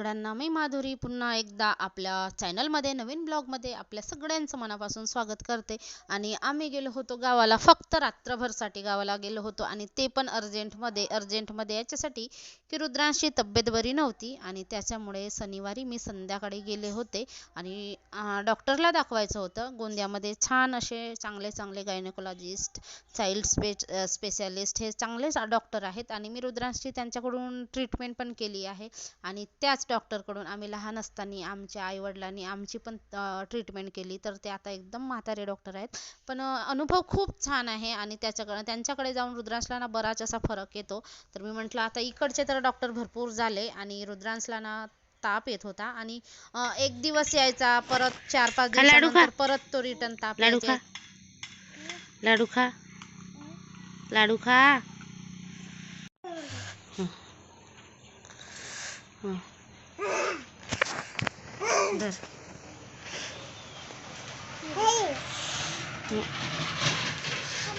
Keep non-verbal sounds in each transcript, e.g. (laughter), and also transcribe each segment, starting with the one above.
सगळ्यांना मी माधुरी पुन्हा एकदा आपल्या चॅनलमध्ये नवीन ब्लॉगमध्ये आपल्या सगळ्यांचं मनापासून स्वागत करते. आणि आम्ही गेलो होतो गावाला फक्त रात्रभरसाठी गावाला गेलो होतो आणि ते पण अर्जंटमध्ये अर्जंटमध्ये याच्यासाठी की रुद्रांशी तब्येत बरी नव्हती आणि त्याच्यामुळे शनिवारी मी संध्याकाळी गेले होते. आणि डॉक्टरला दाखवायचं होतं. गोंदियामध्ये छान असे चांगले चांगले गायनेकोलॉजिस्ट चाइल्ड स्पे स्पेशालिस्ट हे चांगलेच डॉक्टर आहेत. आणि मी रुद्रांशी त्यांच्याकडून ट्रीटमेंट पण केली आहे. आणि त्याच डॉक्टरकडून. आम्ही लहान असताना आमच्या आईवडिलांनी आमची पण ट्रीटमेंट केली. तर ते आता एकदम म्हातारे डॉक्टर आहेत. पण अनुभव खूप छान आहे आणि त्याच्याकडे त्यांच्याकडे जाऊन रुद्रांशला बराच असा फरक येतो. तर मी म्हटलं आता इकडचे तर डॉक्टर भरपूर झाले आणि रुद्रांशला ना ताप येत होता आणि एक दिवस यायचा परत चार पाच खा लाडू खा. दिवसानंतर परत तो रिटर्न ताप लाडू खा. लाडू खा. लाडू खा. धर.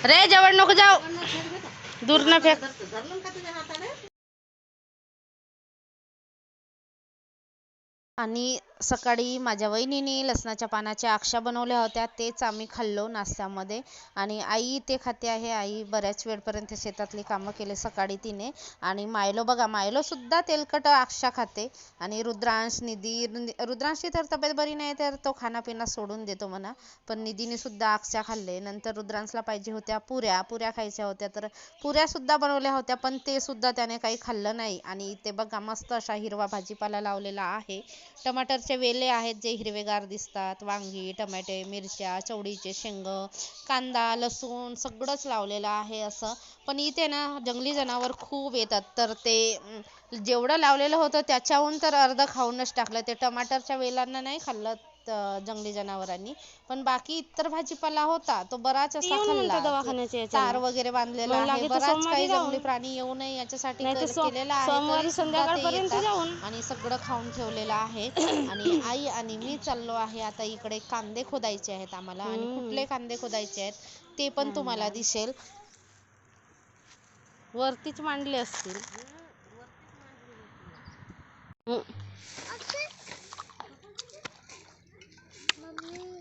रे जवळ नको जाऊ दूर न फेक आणि सकाळी माझ्या वहिनीने लसणाच्या पानाच्या अक्षा बनवल्या होत्या. तेच आम्ही खाल्लो नाश्त्यामध्ये. आणि आई ते खाते आहे. आई बऱ्याच वेळपर्यंत शेतातली कामं केले सकाळी तिने. आणि मायलो बघा मायलोसुद्धा तेलकट अक्षा खाते. आणि रुद्रांश निधी रुद्रांशची तर तब्येत बरी नाही तर तो खानापिना सोडून देतो म्हणा. पण निधीने सुद्धा खाल्ले. नंतर रुद्रांशला पाहिजे होत्या पुऱ्या. पुऱ्या खायच्या होत्या तर पुऱ्यासुद्धा बनवल्या होत्या पण ते सुद्धा त्याने काही खाल्लं नाही. आणि इथे बघा मस्त अशा हिरवा भाजीपाला लावलेला आहे. टमाटरचे वेले आहेत जे हिरवेगार दिसतात. वांगी टमाटे मिरच्या चवळीचे शेंग कांदा लसूण सगळंच लावलेलं आहे असं. पण इथे ना जंगली जनावर खूप येतात. तर ते जेवढं लावलेलं होतं त्याच्याहून तर अर्ध खाऊनच टाकलं. ते टमाटरच्या वेलांना नाही खाल्लं. जंगली जनावरांनी. पण बाकी इतर भाजीपाला होता तो बराच असा खाल्ला. तार. वगैरे बांधलेला आहे बराच काही. जंगली प्राणी येऊ नये याच्यासाठी केलेला आहे. आणि सगळं खाऊन ठेवलेलं आहे. (coughs) आणि आई आणि मी चाललो आहे आता इकडे कांदे खोदायचे आहेत आम्हाला आणि. कुठले कांदे खोदायचे आहेत ते पण तुम्हाला दिसेल. वरतीच मांडले असतील हं. हं. हं. हं. हं.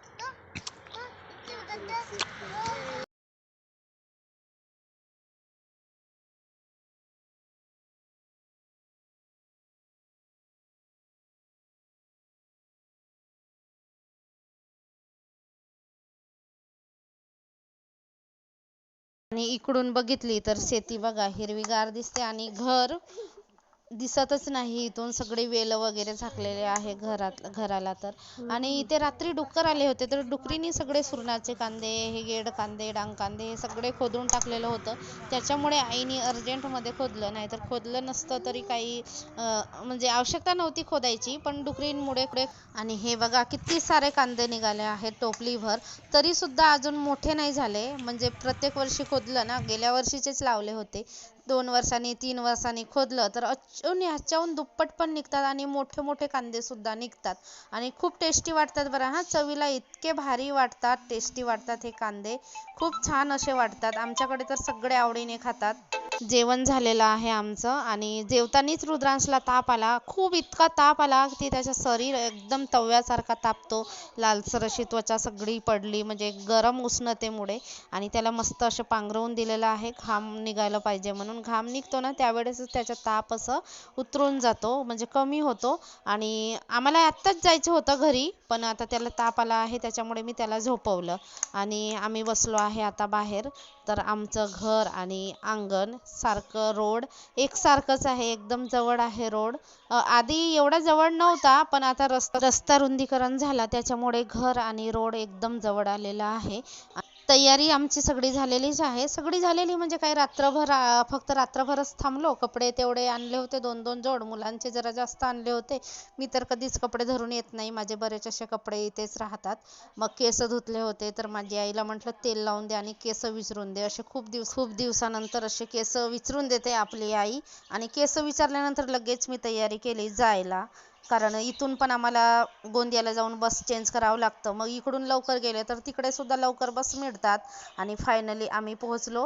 आणि इकडून बघितली तर शेती बघा हिरवीगार दिसते आणि घर दिसतच नाही इथून. सगळे वेल वगैरे झाकलेले आहे घरात घराला तर. आणि इथे रात्री डुक्कर आले होते तर डुकरीने सगळे सुरणाचे कांदे हे गेड कांदे डांग कांदे हे सगळे खोदून टाकलेलं होतं. त्याच्यामुळे आईने अर्जंटमध्ये खोदलं नाही तर खोदलं नसतं तरी काही म्हणजे आवश्यकता नव्हती खोदायची पण डुकरींमुळे पुढे आणि हे बघा किती सारे कांदे निघाले आहेत टोपलीभर. तरी सुद्धा अजून मोठे नाही झाले. म्हणजे प्रत्येक वर्षी खोदलं ना गेल्या वर्षीचेच लावले होते. दोन वर्षांनी तीन वर्षांनी खोदलं तर अजून ह्याच्याहून दुप्पट पण निघतात आणि मोठे मोठे कांदे सुद्धा निघतात. आणि खूप टेस्टी वाटतात बरं हा चवीला इतके भारी वाटतात टेस्टी वाटतात हे कांदे. खूप छान असे वाटतात. आमच्याकडे तर सगळे आवडीने खातात. जेवण झालेलं आहे आमचं आणि जेवतानीच रुद्रांशला ताप आला. खूप इतका ताप आला की त्याचं शरीर एकदम तव्यासारखा तापतो. लालसर अशी त्वचा सगळी पडली म्हणजे गरम उष्णतेमुळे. आणि त्याला मस्त असं पांघरवून दिलेलं आहे. घाम निघायला पाहिजे म्हणून घाम निघतो ना त्यावेळेसच त्याचा ताप असं उतरून जातो म्हणजे कमी होतो. आणि आम्हाला आत्ताच जायचं होतं घरी पण आता त्याला ताप आला आहे त्याच्यामुळे मी त्याला झोपवलं. आणि आम्ही बसलो आहे आता बाहेर. तर आमचं घर आणि अंगण सारखं रोड. एकसारखंच आहे एकदम जवळ आहे रोड. आधी एवढा जवळ नव्हता पण आता रस्ता रस्ता रुंदीकरण झाला त्याच्यामुळे घर आणि रोड एकदम जवळ आलेला आहे. तयारी आमची सगळी झालेलीच आहे. सगळी झालेली म्हणजे काय रात्रभर फक्त रात्रभरच थांबलो. कपडे तेवढे आणले होते दोन दोन जोड. मुलांचे जरा जास्त आणले होते. मी तर कधीच कपडे धरून येत नाही. माझे बरेच असे कपडे इथेच राहतात. मग केस धुतले होते तर माझी आईला म्हटलं तेल लावून दे आणि केस विचरून दे. असे खूप दिवस खूप दिवसानंतर असे केस विचरून देते आपली आई. आणि केस विचारल्यानंतर लगेच मी तयारी केली जायला. कारण इथून पण आम्हाला गोंदियाला जाऊन बस चेंज करावं लागतं. मग इकडून लवकर गेले तर तिकडे सुद्धा लवकर बस मिळतात. आणि फायनली आम्ही पोहोचलो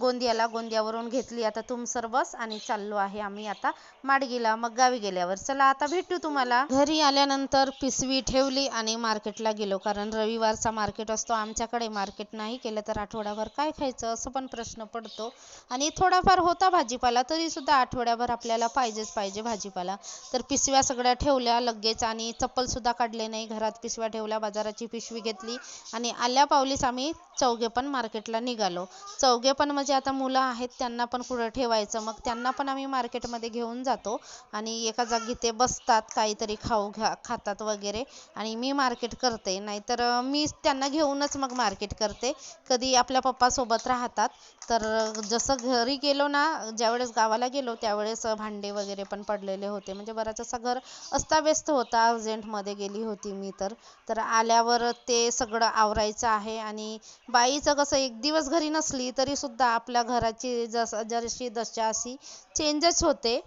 गोंदियाला. गोंदियावरून घेतली आता तुमसर बस आणि चाललो आहे आम्ही आता माडगीला. मग गावी गेल्यावर. चला आता भेटू तुम्हाला. घरी आल्यानंतर पिसवी ठेवली आणि मार्केटला गेलो. कारण रविवारचा मार्केट असतो. आमच्याकडे मार्केट नाही केलं तर आठवड्याभर काय खायचं असं पण प्रश्न पडतो. आणि थोडाफार होता भाजीपाला तरी सुद्धा आठवड्याभर आपल्याला पाहिजेच पाहिजे भाजीपाला. तर पिशव्या सगळ्या ठेवल्या लगेच आणि चप्पल सुद्धा काढले नाही. घरात पिशव्या ठेवल्या बाजाराची पिशवी घेतली आणि आल्या पावलीस आम्ही चौघे पण मार्केटला निघालो. चौघे पण म्हणजे आता मुलं आहेत त्यांना पण कुठं ठेवायचं. मग त्यांना पण आम्ही मार्केटमध्ये घेऊन जातो आणि एका जागी ते बसतात काहीतरी खाऊ घ्या खातात वगैरे आणि मी मार्केट करते. नाहीतर मी त्यांना घेऊनच मग मार्केट करते. कधी आपल्या पप्पासोबत राहतात तर जसं घरी गेलो ना ज्यावेळेस गावाला गेलो त्यावेळेस भांडे वगैरे पण पडलेले होते. म्हणजे बराच असं घर अस्ताव्यस्त होता. अर्जंटमध्ये गेली होती मी तर. तर आल्यावर ते सगळं आवरायचं आहे आणि बाईचं कसं एक दिवस घरी नसली तरी सुद्धा आपल्या घराची जस जशी दशा अशी चेंजच होते.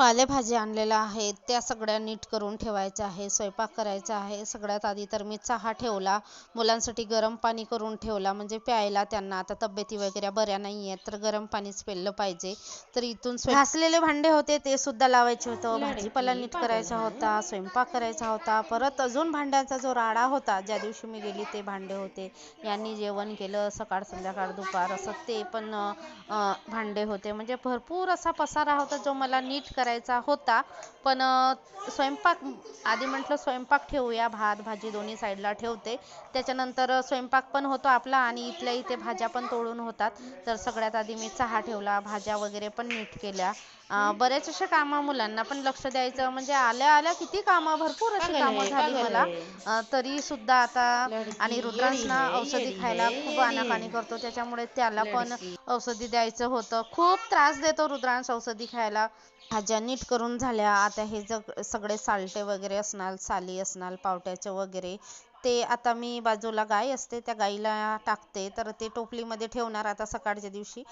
पालेभाज्या आणलेल्या आहेत. त्या सगळ्या नीट करून ठेवायच्या आहे स्वयंपाक करायचा आहे. सगळ्यात आधी तर मी चहा ठेवला. मुलांसाठी गरम पाणी करून ठेवला. म्हणजे प्यायला त्यांना. आता तब्येती वगैरे बऱ्या नाही आहेत. तर गरम पाणीच प्यायलं पाहिजे. तर इथून घासलेले भांडे होते. ते सुद्धा लावायचे होतं. भाजीपाला नीट करायचा होता. स्वयंपाक करायचा होता. परत अजून भांड्यांचा जो राडा होता ज्या दिवशी मी गेली ते भांडे होते. यांनी जेवण केलं. सकाळ संध्याकाळ दुपार असं ते पण भांडे होते. म्हणजे भरपूर असा पसारा होता जो मला नीट करायचा होता. पण स्वयंपाक आधी म्हटलं स्वयंपाक ठेवूया. भात भाजी दोन्ही साईडला ठेवते. त्याच्यानंतर स्वयंपाक पण होतो आपला आणि इथल्या इथे भाज्या पण तोडून होतात. तर सगळ्यात आधी मी चहा ठेवला भाज्या वगैरे पण नीट केल्या. अं, बरेच असे कामं मुलांना पण लक्ष द्यायचं म्हणजे आल्या आल्या किती कामं भरपूर अशी कामं झाली मला. तरी सुद्धा आता आणि रुद्रांश ना औषधी खायला खूप आनाकानी करतो. त्याच्यामुळे त्याला पण औषधी द्यायचं होतं. खूप त्रास देतो रुद्रांश औषधी खायला. भाज्या नीट करून झाल्या आता हे जग सगळे सालटे वगैरे असणार साली असणार पावट्याचे वगैरे ते आता मी बाजूला गाय असते त्या गाईला टाकते तर ते टोपलीमध्ये ठेवणार आता सकाळच्या दिवशी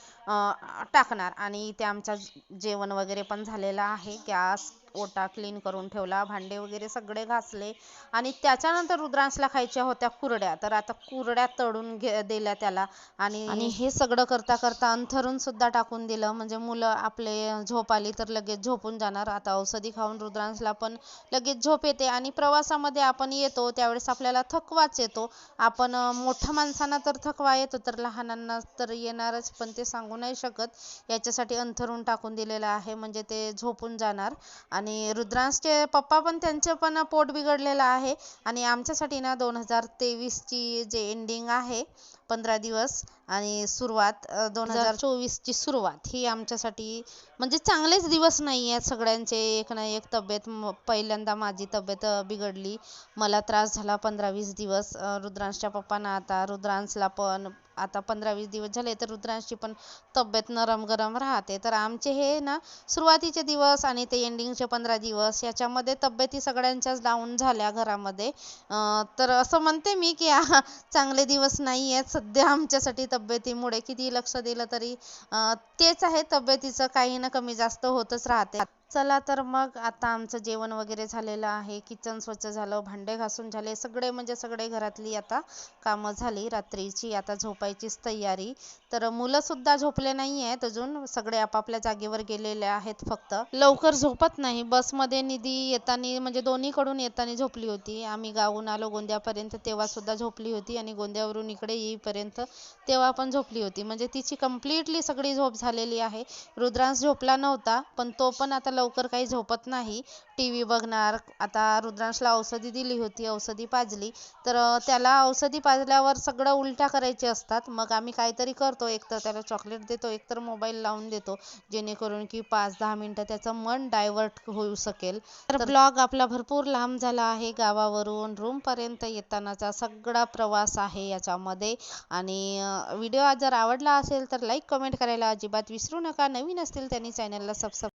टाकणार. आणि ते आमच्या जेवण वगैरे पण झालेलं आहे गॅस ओटा क्लीन करून ठेवला भांडे वगैरे सगळे घासले आणि त्याच्यानंतर रुद्रांशला खायच्या होत्या कुरड्या. तर आता कुरड्या तळून घे दिल्या त्याला आणि हे सगळं करता करता अंथरून सुद्धा टाकून दिलं. म्हणजे मुलं आपले झोप आली तर लगेच झोपून जाणार. आता औषधी खाऊन रुद्रांशला पण लगेच झोप येते आणि प्रवासामध्ये आपण येतो त्यावेळेस आपल्याला थकवाच येतो. आपण मोठ्या माणसांना तर थकवा येतो तर लहानांना तर येणारच पण ते सांगू नाही शकत. याच्यासाठी अंथरून टाकून दिलेलं आहे. म्हणजे ते झोपून जाणार. आणि रुद्रांशचे पप्पा पण त्यांचे पण पोट बिघडलेलं आहे. आणि आमच्यासाठी ना दोन हजार तेवीसची जे एंडिंग आहे पंधरा दिवस आणि सुरुवात दोन हजार चोवीसची सुरुवात ही आमच्यासाठी म्हणजे चांगलेच दिवस नाही आहेत सगळ्यांचे. एक ना एक तब्येत पहिल्यांदा माझी तब्येत बिघडली. मला त्रास झाला पंधरा वीस दिवस रुद्रांशच्या पप्पांना आता. रुद्रांशला पण आता पंधरा वीस दिवस झाले तर रुद्रांशची पण तब्येत नरम गरम राहते. तर आमचे हे ना सुरुवातीचे दिवस आणि ते एंडिंगचे पंधरा दिवस याच्यामध्ये तब्येती सगळ्यांच्याच डाऊन झाल्या घरामध्ये. तर असं म्हणते मी की चांगले दिवस नाही आहेत. सध्या आमच्यासाठी तब्येतीमुळे किती लक्ष दिलं तरी तेच आहे. तब्येतीचं काही ना कमी जास्त होतच राहते. चला तर मग आता आमचं जेवण वगैरे झालेलं आहे. किचन स्वच्छ झालं भांडे घासून झाले. सगळे म्हणजे सगळे घरातली आता कामं झाली रात्रीची. आता झोपायचीच तयारी. तर मुलं सुद्धा झोपले नाही आहेत अजून. सगळे आपापल्या जागेवर गेलेले आहेत फक्त. लवकर झोपत नाही. बसमध्ये निधी येताना म्हणजे दोन्हीकडून येताना झोपली होती. आम्ही गावून आलो गोंद्यापर्यंत तेव्हा सुद्धा झोपली होती आणि गोंद्यावरून इकडे येईपर्यंत तेव्हा पण झोपली होती. म्हणजे तिची कम्प्लिटली सगळी झोप झालेली आहे. रुद्रांश झोपला नव्हता पण तो पण आता लवकर काही झोपत नाही. टी व्ही बघणार. आता रुद्रांशला औषधी दिली होती औषधी पाजली. तर त्याला औषधी पाजल्यावर सगळं उलट्या करायचे असतात. मग आम्ही काहीतरी करतो. एक तर त्याला चॉकलेट देतो एक तर मोबाईल लावून देतो. जेणेकरून की पाच दहा मिनटं त्याचं मन डायव्हर्ट होऊ शकेल. तर ब्लॉग आपला भरपूर लांब झाला आहे. गावावरून रूमपर्यंत येतानाचा सगळा प्रवास आहे याच्यामध्ये. आणि व्हिडिओ जर आवडला असेल तर लाईक कमेंट करायला अजिबात विसरू नका. नवीन असतील त्यांनी चॅनलला सबस्क्राईब